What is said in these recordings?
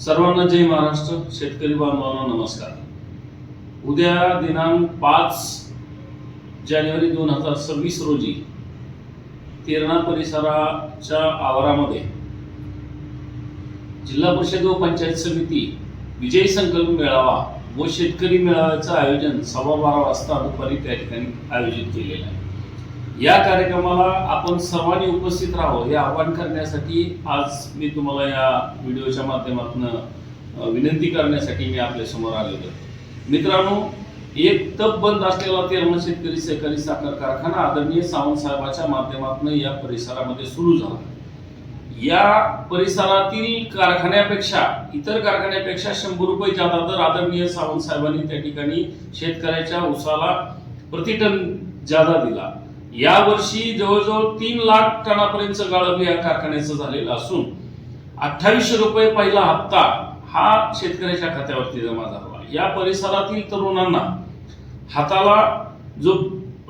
सर्वांना जय महाराष्ट्र. शेतकरी बांधवांना नमस्कार. उद्या दिनांक पाच जानेवारी दोन हजार सव्वीस रोजी तेरणा परिसराच्या आवारामध्ये जिल्हा परिषद व पंचायत समिती विजयी संकल्प मेळावा व शेतकरी मेळाव्याचं आयोजन सव्वा बारा वाजता दुपारी त्या ठिकाणी आयोजित केलेलं आहे. या कार्यक्रमाला आपण सर्वांनी उपस्थित राहावं हे आवाहन करण्यासाठी आज मी तुम्हाला या व्हिडिओच्या माध्यमातून विनंती करण्यासाठी मी आपल्यासमोर आलेलो मित्रांनो एक तप बंद असलेला तेरणा शेतकरी सहकारी साखर कारखाना आदरणीय सावंत साहेबाच्या माध्यमातून या परिसरामध्ये सुरू झाला. या परिसरातील कारखान्यापेक्षा इतर कारखान्यापेक्षा शंभर रुपये जादा दर आदरणीय सावंत साहेबांनी त्या ठिकाणी शेतकऱ्याच्या उसाला प्रतिटन जादा दिला. या वर्षी जवळजवळ तीन लाख टनापर्यंत गाळप या कारखान्याचं झालेलं असून अठ्ठावीसशे रुपये पहिला हप्ता हा शेतकऱ्याच्या खात्यावरती जमा झाला. या परिसरातील तरुणांना हाताला जो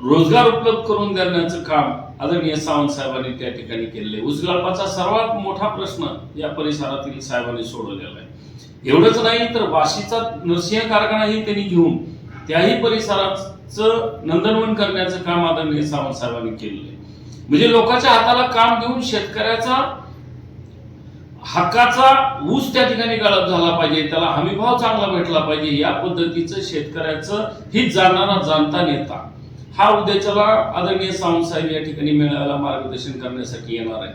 रोजगार उपलब्ध करून देण्याचं काम आदरणीय सावंत साहेबांनी त्या ठिकाणी केलेले उसगाळपाचा सर्वात मोठा प्रश्न या परिसरातील साहेबांनी सोडवलेला आहे. एवढंच नाही तर वाशीचा नरसिंह कारखानाही त्यांनी घेऊन त्याही परिसरात नंदनवन करण्याचं काम आदरणीय सावंत साहेबांनी केलेलं आहे. म्हणजे लोकांच्या हाताला काम देऊन शेतकऱ्याचा हक्काचा ऊस त्या ठिकाणी गळत झाला पाहिजे त्याला हमीभाव चांगला भेटला पाहिजे या पद्धतीचं शेतकऱ्याचं ही जाणणारा जाणता नेता. हा उद्याच्याला आदरणीय सावंत साहेब या ठिकाणी मेळाव्याला मार्गदर्शन करण्यासाठी येणार आहे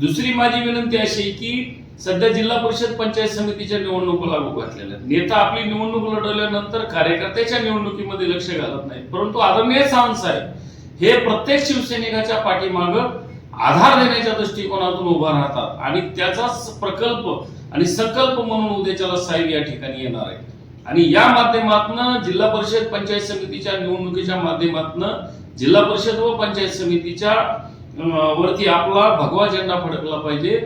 दुसरी माझी विनंती अशी आहे की सध्या जिल्हा परिषद पंचायत समितीच्या निवडणुका लागू घातलेल्या नेता आपली निवडणूक लढवल्यानंतर कार्यकर्त्याच्या निवडणुकीमध्ये लक्ष घालत नाही परंतु आदरणीय सावंत साहेब हे प्रत्येक शिवसैनिकाच्या पाठीमागं आधार देण्याच्या दृष्टिकोनातून उभा राहतात आणि त्याचाच प्रकल्प आणि संकल्प म्हणून उद्याच्याला साहेब या ठिकाणी येणार आहे आणि या माध्यमातून जिल्हा परिषद पंचायत समितीच्या निवडणुकीच्या माध्यमातून जिल्हा परिषद व पंचायत समितीच्या वरती आपला भगवा झेंडा फडकला पाहिजे.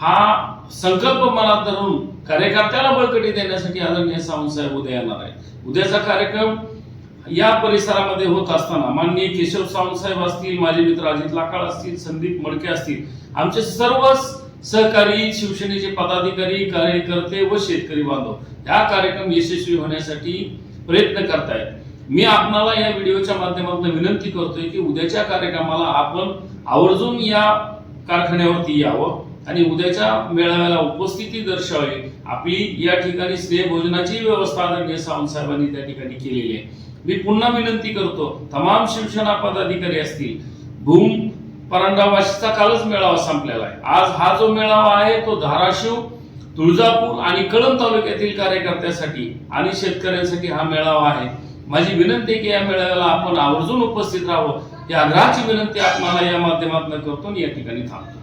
हा संकल्प मनात धरून कार्यकर्त्याला बळकटी देण्यासाठी आदरणीय सावंतसाहेब उद्या येणार आहे उद्याचा कार्यक्रम या परिसरामध्ये होत असताना माननीय केशव सावंतसाहेब असतील माझे मित्र अजित लाकाळ असतील संदीप मडके असतील आमचे सर्व सहकारी शिवसेनेचे पदाधिकारी कार्यकर्ते व शेतकरी बांधव हा कार्यक्रम यशस्वी होण्यासाठी प्रयत्न करतायत. मी आपणाला या व्हिडिओच्या माध्यमातून विनंती करतोय की उद्याच्या कार्यक्रमाला आपण आवर्जून या कारखान्यावरती यावं आणि उद्याच्या मेळाव्याला उपस्थिती दर्शवावी. आपली या ठिकाणी स्नेह भोजनाची व्यवस्था आदरणीय सावंत साहेबांनी त्या ठिकाणी केलेली आहे. मी पुन्हा विनंती करतो तमाम शिवसेना पदाधिकारी असतील भूम परांडावाशीचा कालच मेळावा संपलेला आहे. आज हा जो मेळावा आहे तो धाराशिव तुळजापूर आणि कळंब तालुक्यातील कार्यकर्त्यासाठी आणि शेतकऱ्यांसाठी हा मेळावा आहे. माझी विनंती आहे की या मेळाव्याला आपण आवर्जून उपस्थित राहावं. या आग्रहाची विनंती आपणाला या माध्यमातून करतो आणि या ठिकाणी थांबतो.